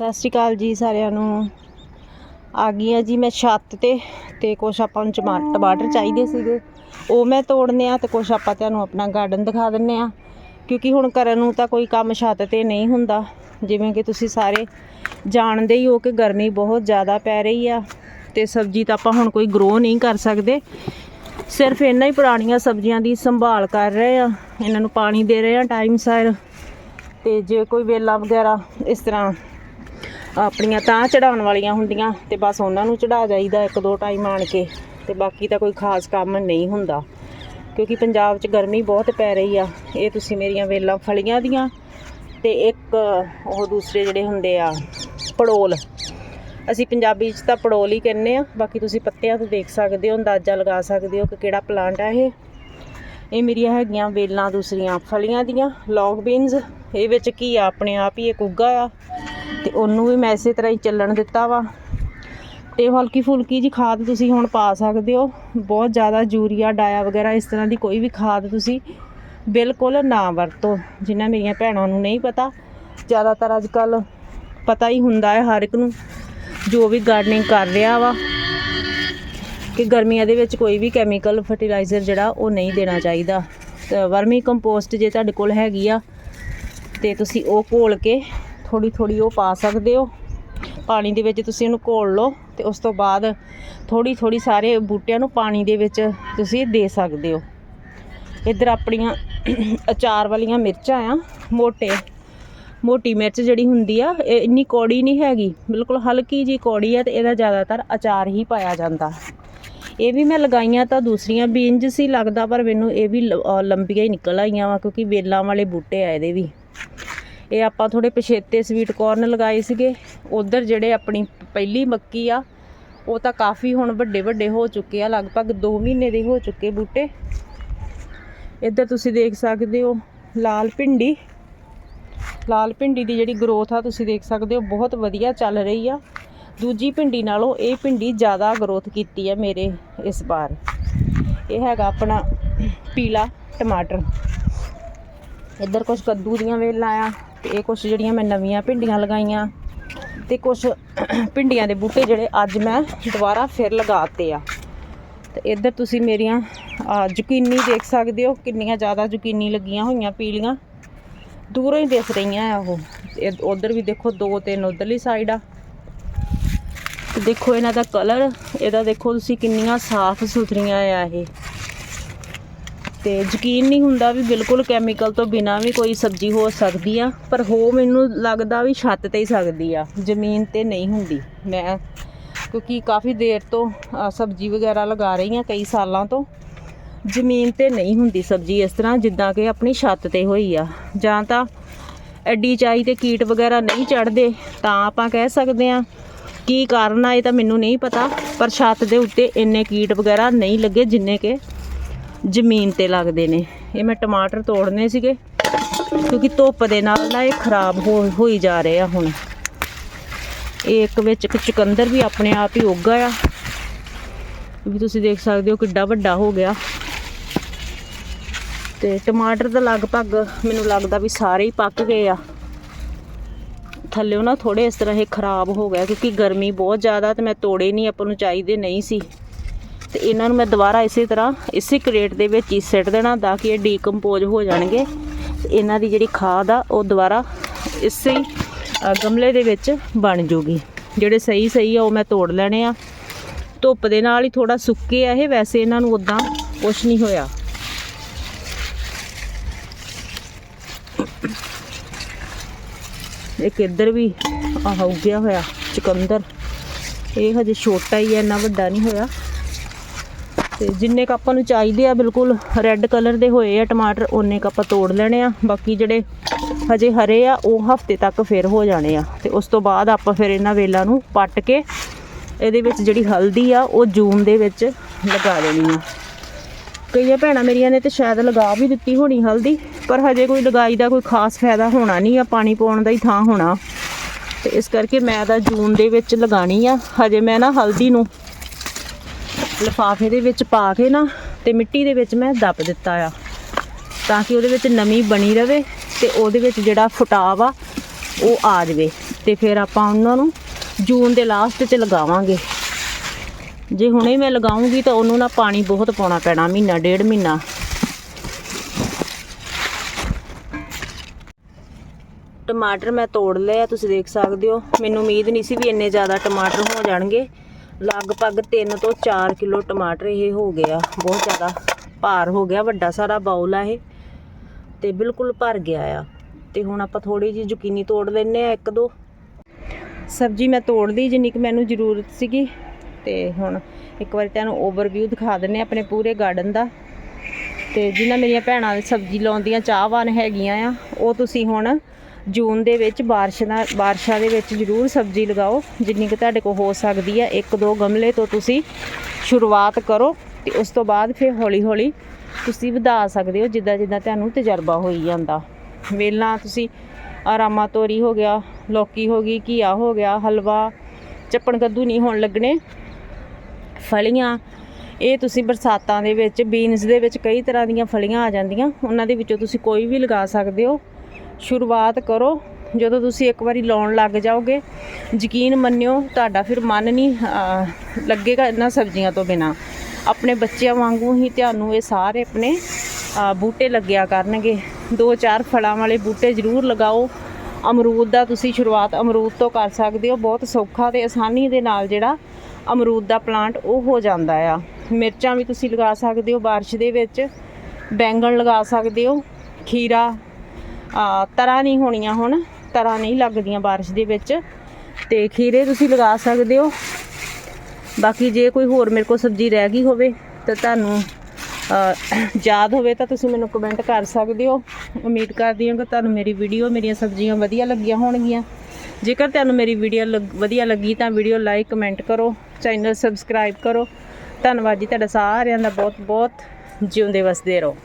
ਸਤਿ ਸ਼੍ਰੀ ਅਕਾਲ ਜੀ ਸਾਰਿਆਂ ਨੂੰ। ਆ ਗਈ ਆ ਜੀ ਮੈਂ ਛੱਤ ਤੇ ਤੇ ਕੁਛ ਆਪਾਂ ਨੂੰ ਟਮਾ- ਟਮਾਟਰ ਚਾਹੀਦੇ ਸੀਗੇ। ਉਹ ਮੈਂ ਤੋੜਨੇ ਆ ਤੇ ਕੁਛ ਆਪਾਂ ਤੁਹਾਨੂੰ ਆਪਣਾ ਗਾਰਡਨ ਦਿਖਾ ਦਿੰਨੇ ਆ। ਕਿਉਂਕਿ ਹੁਣ ਕਰਨ ਨੂੰ ਤਾਂ ਕੋਈ ਕੰਮ ਛੱਤ ਤੇ ਨਹੀਂ ਹੁੰਦਾ। ਜਿਵੇਂ ਕਿ ਤੁਸੀਂ ਸਾਰੇ ਜਾਣਦੇ ਹੀ ਹੋ ਕਿ ਗਰਮੀ ਬਹੁਤ ਜ਼ਿਆਦਾ ਪੈ ਰਹੀ ਆ ਤੇ ਸਬਜ਼ੀ ਤਾਂ ਆਪਾਂ ਹੁਣ ਕੋਈ ਗਰੋ ਨਹੀਂ ਕਰ ਸਕਦੇ। ਸਿਰਫ ਇਹਨਾਂ ਹੀ ਪੁਰਾਣੀਆਂ ਸਬਜ਼ੀਆਂ ਦੀ ਸੰਭਾਲ ਕਰ ਰਹੇ ਆ। ਇਹਨਾਂ ਨੂੰ ਪਾਣੀ ਦੇ ਰਹੇ ਆ ਟਾਈਮ ਸਿਰ। ਤੇ ਜੇ ਕੋਈ ਵੇਲਾ ਵਗੈਰਾ ਇਸ ਤਰ੍ਹਾਂ ਆਪਣੀਆਂ ਤਾਂ ਚੜਾਉਣ ਵਾਲੀਆਂ ਹੁੰਦੀਆਂ ਤੇ ਬਸ ਉਹਨਾਂ ਨੂੰ ਚੜਾ ਜਾਈਦਾ ਇੱਕ ਦੋ ਟਾਈਮ ਆਣ ਕੇ ਤੇ ਬਾਕੀ ਤਾਂ ਕੋਈ ਖਾਸ ਕੰਮ ਨਹੀਂ ਹੁੰਦਾ। ਕਿਉਂਕਿ ਪੰਜਾਬ 'ਚ ਗਰਮੀ ਬਹੁਤ ਪੈ ਰਹੀ ਆ। ਇਹ ਤੁਸੀਂ ਮੇਰੀਆਂ ਵੇਲਾਂ ਫਲੀਆਂ ਦੀਆਂ ਤੇ ਇੱਕ ਉਹ ਦੂਸਰੇ ਜਿਹੜੇ ਹੁੰਦੇ ਆ, ਪੜੋਲ। ਅਸੀਂ ਪੰਜਾਬੀ 'ਚ ਤਾਂ ਪੜੋਲ ਹੀ ਕਹਿੰਦੇ ਆ। ਬਾਕੀ ਤੁਸੀਂ ਪੱਤਿਆਂ ਤੋਂ ਦੇਖ ਸਕਦੇ ਹੋ, ਅੰਦਾਜ਼ਾ ਲਗਾ ਸਕਦੇ ਹੋ ਕਿ ਕਿਹੜਾ ਪਲਾਂਟ ਆ ਇਹ। ਇਹ ਮੇਰੀਆਂ ਹੈਗੀਆਂ ਵੇਲਾਂ ਦੂਸਰੀਆਂ ਫਲੀਆਂ ਦੀਆਂ ਲੌਂਗ ਬੀਨਸ ਇਹ ਵਿੱਚ ਕੀ ਆ? ਆਪਣੇ ਆਪ ਹੀ ਇੱਕ ਉੱਗਾ ਆ। ਤੇ ਉਹਨੂੰ ਵੀ ਮੈਂ ਇਸੇ ਤਰ੍ਹਾਂ ਹੀ ਚੱਲਣ ਦਿੱਤਾ ਵਾ। ਤੇ ਹਲਕੀ ਫੁਲਕੀ ਜੀ ਖਾਦ ਤੁਸੀਂ ਹੁਣ ਪਾ ਸਕਦੇ ਹੋ। ਬਹੁਤ ਜ਼ਿਆਦਾ ਯੂਰੀਆ, ਡਾਇਆ ਵਗੈਰਾ ਇਸ ਤਰ੍ਹਾਂ ਦੀ ਕੋਈ ਵੀ ਖਾਦ ਤੁਸੀਂ ਬਿਲਕੁਲ ਨਾ ਵਰਤੋ ਜਿਨ੍ਹਾਂ ਮੇਰੀਆਂ ਭੈਣਾਂ ਨੂੰ ਨਹੀਂ ਪਤਾ। ਜ਼ਿਆਦਾਤਰ ਅੱਜ ਕੱਲ ਪਤਾ ਹੀ ਹੁੰਦਾ ਹੈ ਹਰ ਇੱਕ ਨੂੰ ਜੋ ਵੀ ਗਾਰਡਨਿੰਗ ਕਰ ਰਿਹਾ ਵਾ, ਕਿ ਗਰਮੀਆਂ ਦੇ ਵਿੱਚ ਕੋਈ ਵੀ ਕੈਮੀਕਲ ਫਰਟੀਲਾਈਜ਼ਰ ਜਿਹੜਾ ਉਹ ਨਹੀਂ ਦੇਣਾ ਚਾਹੀਦਾ। ਵਰਮੀ ਕੰਪੋਸਟ ਜੇ ਤੁਹਾਡੇ ਕੋਲ ਹੈਗੀ ਆ, ਤੇ ਤੁਸੀਂ ਉਹ ਘੋਲ ਕੇ ਥੋੜੀ ਥੋੜੀ ਉਹ ਪਾ ਸਕਦੇ ਹੋ। ਪਾਣੀ ਦੇ ਵਿੱਚ ਤੁਸੀਂ ਉਹਨੂੰ ਘੋਲ ਲਓ ਤੇ ਉਸ ਤੋਂ ਬਾਅਦ ਥੋੜੀ ਥੋੜੀ ਸਾਰੇ ਬੂਟਿਆਂ ਨੂੰ ਪਾਣੀ ਦੇ ਵਿੱਚ ਤੁਸੀਂ ਦੇ ਸਕਦੇ ਹੋ। ਇੱਧਰ ਆਪਣੀਆਂ ਅਚਾਰ ਵਾਲੀਆਂ ਮਿਰਚਾਂ ਆ, ਮੋਟੇ। ਮੋਟੀ ਮਿਰਚ ਜਿਹੜੀ ਹੁੰਦੀ ਆ, ਇਹ ਇੰਨੀ ਕੌੜੀ ਨਹੀਂ ਹੈਗੀ, ਬਿਲਕੁਲ ਹਲਕੀ ਜੀ ਕੌੜੀ ਆ ਤੇ ਇਹਦਾ ਜ਼ਿਆਦਾਤਰ ਅਚਾਰ ਹੀ ਪਾਇਆ ਜਾਂਦਾ। ਇਹ ਵੀ ਮੈਂ ਲਗਾਈਆਂ ਤਾਂ ਦੂਸਰੀਆਂ ਬੀਨਜ ਸੀ ਲੱਗਦਾ, ਪਰ ਮੈਨੂੰ ਇਹ ਵੀ ਲ- ਲੰਬੀਆਂ ਹੀ ਨਿਕਲ ਆਈਆਂ ਵਾ ਕਿਉਂਕਿ ਵੇਲਾਂ ਵਾਲੇ ਬੂਟੇ ਆ ਇਹਦੇ ਵੀ। ਇਹ ਆਪਾਂ ਥੋੜੇ ਪਛੇਤੇ ਸਵੀਟ ਕੋਰਨ ਲਗਾਏ ਸੀਗੇ। ਉਧਰ ਜਿਹੜੇ ਆਪਣੀ ਪਹਿਲੀ ਮੱਕੀ ਆ, ਉਹ ਤਾਂ ਕਾਫੀ ਹੁਣ ਵੱਡੇ ਵੱਡੇ ਹੋ ਚੁੱਕੇ ਆ, ਲਗਭਗ 2 ਮਹੀਨੇ ਦੇ ਹੋ ਚੁੱਕੇ ਬੂਟੇ। ਇੱਧਰ ਤੁਸੀਂ ਦੇਖ ਸਕਦੇ ਹੋ ਲਾਲ ਭਿੰਡੀ। ਲਾਲ ਭਿੰਡੀ ਦੀ ਜਿਹੜੀ ਗਰੋਥ ਆ, ਤੁਸੀਂ ਦੇਖ ਸਕਦੇ ਹੋ, ਬਹੁਤ ਵਧੀਆ ਚੱਲ ਰਹੀ ਆ। ਦੂਜੀ ਭਿੰਡੀ ਨਾਲੋਂ ਇਹ ਭਿੰਡੀ ਜ਼ਿਆਦਾ ਗਰੋਥ ਕੀਤੀ ਆ ਮੇਰੇ ਇਸ ਵਾਰ। ਇਹ ਹੈਗਾ ਆਪਣਾ ਪੀਲਾ ਟਮਾਟਰ। ਇੱਧਰ ਕੁਝ ਕੱਦੂ ਦੀਆਂ ਵੇਲਾਂ ਆ। ਤੇ ਇਹ ਕੁਝ ਜਿਹੜੀਆਂ ਮੈਂ ਨਵੀਆਂ ਭਿੰਡੀਆਂ ਲਗਾਈਆਂ ਤੇ ਕੁਝ ਭਿੰਡੀਆਂ ਦੇ ਬੂਟੇ ਜਿਹੜੇ ਅੱਜ ਮੈਂ ਦੁਬਾਰਾ ਫਿਰ ਲਗਾਤੇ ਆ। ਤੇ ਇੱਧਰ ਤੁਸੀਂ ਮੇਰੀਆਂ ਆਹ, ਜ਼ੁਕੀਨੀ ਦੇਖ ਸਕਦੇ ਹੋ ਕਿੰਨੀਆਂ ਜ਼ਿਆਦਾ ਜ਼ੁਕੀਨੀ ਲੱਗੀਆਂ ਹੋਈਆਂ ਪੀਲੀਆਂ। ਦੂਰੋਂ ਹੀ ਦਿਖ ਰਹੀਆਂ ਆ ਉਹ। ਉਧਰ ਵੀ ਦੇਖੋ ਦੋ ਤਿੰਨ ਉਧਰਲੀ ਸਾਈਡ ਆ। ਦੇਖੋ ਇਹਨਾਂ ਦਾ ਕਲਰ ਇਹਦਾ ਦੇਖੋ ਤੁਸੀਂ ਕਿੰਨੀਆਂ ਸਾਫ਼ ਸੁਥਰੀਆਂ ਆ ਇਹ। ਤੇ ਯਕੀਨ ਨਹੀਂ ਹੁੰਦਾ ਵੀ ਬਿਲਕੁਲ ਕੈਮੀਕਲ ਤੋਂ ਬਿਨਾ ਵੀ ਕੋਈ ਸਬਜ਼ੀ ਹੋ ਸਕਦੀ ਆ, ਪਰ ਹੋ ਮੈਨੂੰ ਲੱਗਦਾ ਵੀ ਛੱਤ ਤੇ ਹੀ ਸਕਦੀ ਆ, ਜ਼ਮੀਨ ਤੇ ਨਹੀਂ ਹੁੰਦੀ। ਮੈਂ ਕਿਉਂਕਿ ਕਾਫੀ ਦੇਰ ਤੋਂ ਸਬਜ਼ੀ ਵਗੈਰਾ ਲਗਾ ਰਹੀ ਆ ਕਈ ਸਾਲਾਂ ਤੋਂ। ਜ਼ਮੀਨ ਤੇ ਨਹੀਂ ਹੁੰਦੀ ਸਬਜ਼ੀ ਇਸ ਤਰ੍ਹਾਂ, ਜਿੱਦਾਂ ਕਿ ਆਪਣੀ ਛੱਤ ਤੇ ਹੋਈ ਆ। ਜਾਂ ਤਾਂ ਐਡੀ ਚਾਈ ਤੇ ਕੀਟ ਵਗੈਰਾ ਨਹੀਂ ਚੜਦੇ ਤਾਂ ਆਪਾਂ ਕਹਿ ਸਕਦੇ ਆ, ਕੀ ਕਾਰਨ ਆ ਇਹ ਤਾਂ ਮੈਨੂੰ ਨਹੀਂ ਪਤਾ, ਪਰ ਛੱਤ ਦੇ ਉੱਤੇ ਇੰਨੇ ਕੀਟ ਵਗੈਰਾ ਨਹੀਂ ਲੱਗੇ ਜਿੰਨੇ ਕਿ ਜ਼ਮੀਨ ਤੇ ਲੱਗਦੇ ਨੇ। ਇਹ ਮੈਂ ਟਮਾਟਰ ਤੋੜਨੇ ਸੀਗੇ, ਕਿਉਂਕਿ ਧੁੱਪ ਦੇ ਨਾਲ ਨਾ ਇਹ ਖਰਾਬ ਹੋ, ਹੋਈ ਜਾ ਰਹੇ ਆ ਹੁਣ। ਇਹ ਇੱਕ ਵਿੱਚ ਇੱਕ ਚੁਕੰਦਰ ਵੀ ਆਪਣੇ ਆਪ ਹੀ ਉੱਗਾ ਆ ਵੀ ਤੁਸੀਂ ਦੇਖ ਸਕਦੇ ਹੋ ਕਿੱਡਾ ਵੱਡਾ ਹੋ ਗਿਆ। ਤੇ ਟਮਾਟਰ ਤਾਂ ਲਗਭਗ ਮੈਨੂੰ ਲੱਗਦਾ ਵੀ ਸਾਰੇ ਹੀ ਪੱਕ ਗਏ ਆ। ਥੱਲੇੋਂ ਨਾ ਥੋੜੇ ਇਸ ਤਰ੍ਹਾਂ ਇਹ ਖਰਾਬ ਹੋ ਗਿਆ, ਕਿਉਂਕਿ ਗਰਮੀ ਬਹੁਤ ਜ਼ਿਆਦਾ ਤੇ ਮੈਂ ਤੋੜੇ ਨਹੀਂ ਆਪਾਂ ਨੂੰ ਚਾਹੀਦੇ ਨਹੀਂ ਸੀ। ਤੇ ਇਹਨਾਂ ਨੂੰ ਮੈਂ ਦੁਬਾਰਾ ਇਸੇ ਤਰ੍ਹਾਂ, ਇਸੇ ਕ੍ਰੇਟ ਦੇ ਵਿੱਚ ਹੀ ਸਿੱਟ ਦੇਣਾ ਤਾਂ ਕਿ ਇਹ ਡੀਕੰਪੋਜ਼ ਹੋ ਜਾਣਗੇ। ਤੇ ਇਹਨਾਂ ਦੀ ਜਿਹੜੀ ਖਾਦ ਆ, ਉਹ ਦੁਬਾਰਾ ਇਸੇ ਗਮਲੇ ਦੇ ਵਿੱਚ ਬਣ ਜੂਗੀ। ਜਿਹੜੇ ਸਹੀ ਸਹੀ ਆ, ਉਹ ਮੈਂ ਤੋੜ ਲੈਣੇ ਆ। ਧੁੱਪ ਦੇ ਨਾਲ ਹੀ ਥੋੜਾ ਸੁੱਕੇ ਆ ਇਹ, ਵੈਸੇ ਇਹਨਾਂ ਨੂੰ ਉਦਾਂ ਕੁਛ ਨਹੀਂ ਹੋਇਆ। ਇੱਕ ਇੱਧਰ ਵੀ ਆਹ ਉੱਗਿਆ ਹੋਇਆ, ਚੁਕੰਦਰ। ਇਹ ਹਜੇ ਛੋਟਾ ਹੀ ਹੈ ਇੰਨਾ ਵੱਡਾ ਨਹੀਂ ਹੋਇਆ। ਤੇ ਜਿੰਨੇ ਕੁ ਆਪਾਂ ਨੂੰ ਚਾਹੀਦੇ ਆ, ਬਿਲਕੁਲ ਰੈੱਡ ਕਲਰ ਦੇ ਹੋਏ ਆ ਟਮਾਟਰ ਉਹਨੇ ਕੁ ਆਪਾਂ ਤੋੜ ਲੈਣੇ ਆ। ਬਾਕੀ ਜਿਹੜੇ ਹਜੇ ਹਰੇ ਆ, ਉਹ ਹਫ਼ਤੇ ਤੱਕ ਫਿਰ ਹੋ ਜਾਣੇ ਆ। ਤੇ ਉਸ ਤੋਂ ਬਾਅਦ ਆਪਾਂ ਫਿਰ ਇਹਨਾਂ ਵੇਲਾਂ ਨੂੰ ਪੱਟ ਕੇ ਇਹਦੇ ਵਿੱਚ ਜਿਹੜੀ ਹਲਦੀ ਆ, ਉਹ ਜੂਨ ਦੇ ਵਿੱਚ ਲਗਾ ਦੇਣੀ ਆ। ਕਈਆਂ ਭੈਣਾਂ ਮੇਰੀਆਂ ਨੇ ਤੇ ਸ਼ਾਇਦ ਲਗਾ ਵੀ ਦਿੱਤੀ ਹੋਣੀ ਹਲਦੀ, ਪਰ ਹਜੇ ਕੋਈ ਲਗਾਈ ਦਾ ਕੋਈ ਖਾਸ ਫਾਇਦਾ ਹੋਣਾ ਨਹੀਂ ਆ, ਪਾਣੀ ਪਾਉਣ ਦਾ ਹੀ ਥਾਂ ਹੋਣਾ। ਤੇ ਇਸ ਕਰਕੇ ਮੈਂ ਤਾਂ ਜੂਨ ਦੇ ਵਿੱਚ ਲਗਾਣੀ ਆ। ਹਜੇ ਮੈਂ ਨਾ ਹਲਦੀ ਨੂੰ ਲਿਫਾਫੇ ਦੇ ਵਿੱਚ ਪਾ ਕੇ ਨਾ ਤੇ ਮਿੱਟੀ ਦੇ ਵਿੱਚ ਮੈਂ ਦੱਬ ਦਿੱਤਾ ਆ। ਤਾਂ ਕਿ ਉਹਦੇ ਵਿੱਚ ਨਮੀ ਬਣੀ ਰਵੇ ਤੇ ਉਹਦੇ ਵਿੱਚ ਜਿਹੜਾ ਫੁਟਾਵ ਆ ਉਹ ਆ ਜਾਵੇ। ਤੇ ਫਿਰ ਆਪਾਂ ਉਹਨਾਂ ਨੂੰ ਜੂਨ ਦੇ ਲਾਸਟ 'ਚ ਲਗਾਵਾਂਗੇ। ਜੇ ਹੁਣੇ ਮੈਂ ਲਗਾਉਂਗੀ ਤਾਂ ਉਹਨੂੰ ਨਾ ਪਾਣੀ ਬਹੁਤ ਪਾਉਣਾ ਪੈਣਾ, ਮਹੀਨਾ, ਡੇਢ ਮਹੀਨਾ। ਟਮਾਟਰ ਮੈਂ ਤੋੜ ਲਿਆ ਤੁਸੀਂ ਦੇਖ ਸਕਦੇ ਹੋ। ਮੈਨੂੰ ਉਮੀਦ ਨਹੀਂ ਸੀ ਵੀ ਇੰਨੇ ਜ਼ਿਆਦਾ ਟਮਾਟਰ ਹੋ ਜਾਣਗੇ। ਲਗਭਗ 3 ਤੋਂ 4 ਕਿਲੋ ਟਮਾਟਰ ਇਹ ਹੋ ਗਿਆ। ਬਹੁਤ ਜ਼ਿਆਦਾ ਭਾਰ ਹੋ ਗਿਆ, ਵੱਡਾ ਸਾਰਾ ਬਾਉਲ ਆ ਇਹ। ਤੇ ਬਿਲਕੁਲ ਭਰ ਗਿਆ ਆ। ਤੇ ਹੁਣ ਆਪਾਂ ਥੋੜੀ ਜਿਹੀ ਜ਼ੁਕੀਨੀ ਤੋੜ ਲੈਨੇ ਆ ਇੱਕ ਦੋ। ਸਬਜ਼ੀ ਮੈਂ ਤੋੜ ਲਈ ਜਿੰਨੀ ਕਿ ਮੈਨੂੰ ਜ਼ਰੂਰਤ ਸੀਗੀ। ਤੇ ਹੁਣ ਇੱਕ ਵਾਰੀ ਤੁਹਾਨੂੰ ਓਵਰਵਿਊ ਦਿਖਾ ਦਿੰਨੇ ਆ ਆਪਣੇ ਪੂਰੇ ਗਾਰਡਨ ਦਾ। ਤੇ ਜਿਨ੍ਹਾਂ ਮੇਰੀਆਂ ਭੈਣਾਂ ਦੇ ਸਬਜ਼ੀ ਲਾਉਂਦੀਆਂ, ਚਾਹਵਾਨ ਹੈਗੀਆਂ ਆ, ਉਹ ਤੁਸੀਂ ਹੁਣ ਜੂਨ ਦੇ ਵਿੱਚ ਬਾਰਿਸ਼ ਦਾ ਬਾਰਿਸ਼ਾਂ ਦੇ ਵਿੱਚ ਜ਼ਰੂਰ ਸਬਜ਼ੀ ਲਗਾਓ। ਜਿੰਨੀ ਕਿ ਤੁਹਾਡੇ ਕੋਲ ਹੋ ਸਕਦੀ ਹੈ ਇੱਕ ਦੋ ਗਮਲੇ ਤੋਂ ਤੁਸੀਂ ਸ਼ੁਰੂਆਤ ਕਰੋ ਤੇ ਉਸ ਤੋਂ ਬਾਅਦ ਫਿਰ ਹੌਲੀ ਹੌਲੀ ਤੁਸੀਂ ਵਧਾ ਸਕਦੇ ਹੋ, ਜਿੱਦਾਂ ਜਿੱਦਾਂ ਤੁਹਾਨੂੰ ਤਜਰਬਾ ਹੋਈ ਜਾਂਦਾ। ਵੇਲਾਂ ਤੁਸੀਂ ਆਰਾਮਾ ਤੋਰੀ ਹੋ ਗਿਆ, ਲੌਕੀ ਹੋ ਗਈ, ਘੀਆ ਹੋ ਗਿਆ, ਹਲਵਾ, ਚੱਪਣ ਕੱਦੂ ਨਹੀਂ ਹੋਣ ਲੱਗਣੇ। ਫਲੀਆਂ, ਇਹ ਤੁਸੀਂ ਬਰਸਾਤਾਂ ਦੇ ਵਿੱਚ, ਬੀਨਸ ਦੇ ਵਿੱਚ ਕਈ ਤਰ੍ਹਾਂ ਦੀਆਂ ਫਲੀਆਂ ਆ ਜਾਂਦੀਆਂ। ਉਹਨਾਂ ਦੇ ਵਿੱਚੋਂ ਤੁਸੀਂ ਕੋਈ ਵੀ ਲਗਾ ਸਕਦੇ ਹੋ। ਸ਼ੁਰੂਆਤ ਕਰੋ। ਜਦੋਂ ਤੁਸੀਂ ਇੱਕ ਵਾਰੀ ਲਾਉਣ ਲੱਗ ਜਾਓਗੇ, ਯਕੀਨ ਮੰਨਿਓ, ਤੁਹਾਡਾ ਫਿਰ ਮਨ ਨਹੀਂ ਲੱਗੇਗਾ ਇਹਨਾਂ ਸਬਜ਼ੀਆਂ ਤੋਂ ਬਿਨਾ। ਆਪਣੇ ਬੱਚਿਆਂ ਵਾਂਗੂ ਹੀ ਤੁਹਾਨੂੰ ਇਹ ਸਾਰੇ ਆਪਣੇ ਬੂਟੇ ਲੱਗਿਆ ਕਰਨਗੇ। ਦੋ ਚਾਰ ਫਲਾਂ ਵਾਲੇ ਬੂਟੇ ਜ਼ਰੂਰ ਲਗਾਓ। ਅਮਰੂਦ ਦਾ ਤੁਸੀਂ ਸ਼ੁਰੂਆਤ ਅਮਰੂਦ ਤੋਂ ਕਰ ਸਕਦੇ ਹੋ। ਬਹੁਤ ਸੌਖਾ ਤੇ ਆਸਾਨੀ ਦੇ ਨਾਲ ਜਿਹੜਾ ਅਮਰੂਦ ਦਾ ਪਲਾਂਟ ਉਹ ਹੋ ਜਾਂਦਾ ਆ। ਮਿਰਚਾਂ ਵੀ ਤੁਸੀਂ ਲਗਾ ਸਕਦੇ ਹੋ ਬਾਰਿਸ਼ ਦੇ ਵਿੱਚ। ਬੈਂਗਣ ਲਗਾ ਸਕਦੇ ਹੋ। ਖੀਰਾ ਆ ਤਰਾਂ ਨਹੀਂ ਹੋਣੀਆਂ ਹੁਣ ਤਰਾਂ ਨਹੀਂ ਲੱਗਦੀਆਂ ਬਾਰਿਸ਼ ਦੇ ਵਿੱਚ। ਤੇ ਖੀਰੇ ਤੁਸੀਂ ਲਗਾ ਸਕਦੇ ਹੋ। ਬਾਕੀ ਜੇ ਕੋਈ ਹੋਰ ਮੇਰੇ ਕੋਲ ਸਬਜ਼ੀ ਰਹਿ ਗਈ ਹੋਵੇ, ਤਾਂ ਤੁਹਾਨੂੰ ਯਾਦ ਹੋਵੇ ਤਾਂ ਤੁਸੀਂ ਮੈਨੂੰ ਕਮੈਂਟ ਕਰ ਸਕਦੇ ਹੋ। ਉਮੀਦ ਕਰਦੀ ਹਾਂ ਕਿ ਤੁਹਾਨੂੰ ਮੇਰੀ ਵੀਡੀਓ ਮੇਰੀਆਂ ਸਬਜ਼ੀਆਂ ਵਧੀਆ ਲੱਗੀਆਂ ਹੋਣਗੀਆਂ। ਜੇਕਰ ਤੁਹਾਨੂੰ ਮੇਰੀ ਵੀਡੀਓ ਲੱਗ- ਵਧੀਆ ਲੱਗੀ ਤਾਂ ਵੀਡੀਓ ਲਾਈਕ ਕਮੈਂਟ ਕਰੋ ਚੈਨਲ ਸਬਸਕ੍ਰਾਈਬ ਕਰੋ। ਧੰਨਵਾਦ ਜੀ ਤੁਹਾਡਾ ਸਾਰਿਆਂ ਦਾ ਬਹੁਤ ਬਹੁਤ ਜਿਉਂਦੇ ਵਸਦੇ ਰਹੋ।